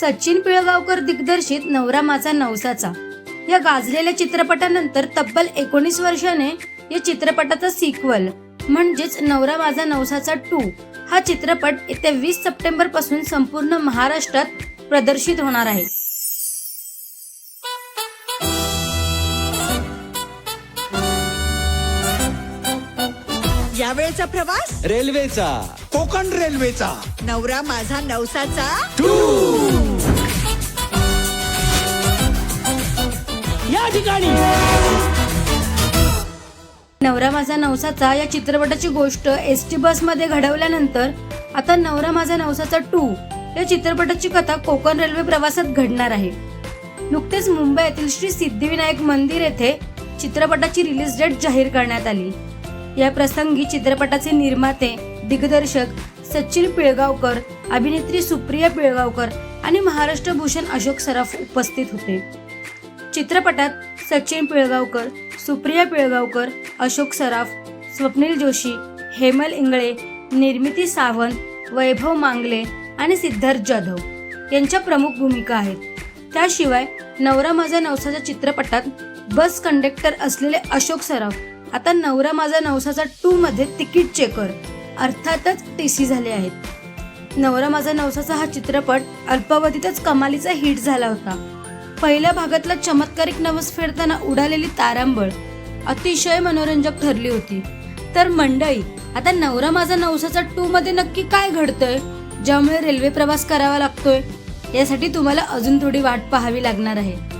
सचिन पिळगावकर दिग्दर्शित नवरा माझा नवसाचा. या गाजलेल्या चित्रपटानंतर तब्बल एकोणीस वर्षाने या चित्रपटाचा सिक्वल म्हणजेच नवरा माझा नवसाचा टू हा चित्रपट येत्या वीस सप्टेंबरपासून संपूर्ण महाराष्ट्रात प्रदर्शित होणार आहे. यावेळेचा प्रवास? रेल्वेचा. कोकण रेल्वेचा. नवरा माझा नवसाचा? या ठिकाणी. नवरा माझा नवसाचा या चित्रपटाची गोष्ट एस टी बसमध्ये घडवल्यानंतर आता नवरा माझा नवसाचा टू या चित्रपटाची कथा कोकण रेल्वे प्रवासात घडणार आहे. नुकतेच मुंबई येथील श्री सिद्धिविनायक मंदिर येथे चित्रपटाची रिलीज डेट जाहीर करण्यात आली. या प्रसंगी चित्रपटाचे निर्माते दिग्दर्शक सचिन पिळगावकर अभिनेत्री सुप्रिया पिळगावकर आणि महाराष्ट्र भूषण अशोक सराफ उपस्थित होते. चित्रपटात सचिन पिळगावकर सुप्रिया पिळगावकर अशोक सराफ स्वप्नील जोशी हेमल इंगळे निर्मिती सावंत वैभव मांगले आणि सिद्धार्थ जाधव यांच्या प्रमुख भूमिका आहेत. त्याशिवाय नवरा माझा नवसाच्या चित्रपटात बस कंडक्टर असलेले अशोक सराफ आता नवरा माझा नवसाचा टू मध्ये तिकीट चेकर अर्थातच टीसी झाले आहेत. नवरा माझा नवसाचा हा चित्रपट अल्पावधीतच कमालीचा हिट झाला होता. पहिल्या भागातला चमत्कारिक नवस फेडताना उडालेली तारांबळ अतिशय मनोरंजक ठरली होती. तर मंडळी आता नवरा माझा नवसाचा टू मध्ये नक्की काय घडतंय? ज्यामुळे रेल्वे प्रवास करावा लागतोय. यासाठी तुम्हाला अजून थोडी वाट पाहावी लागणार आहे.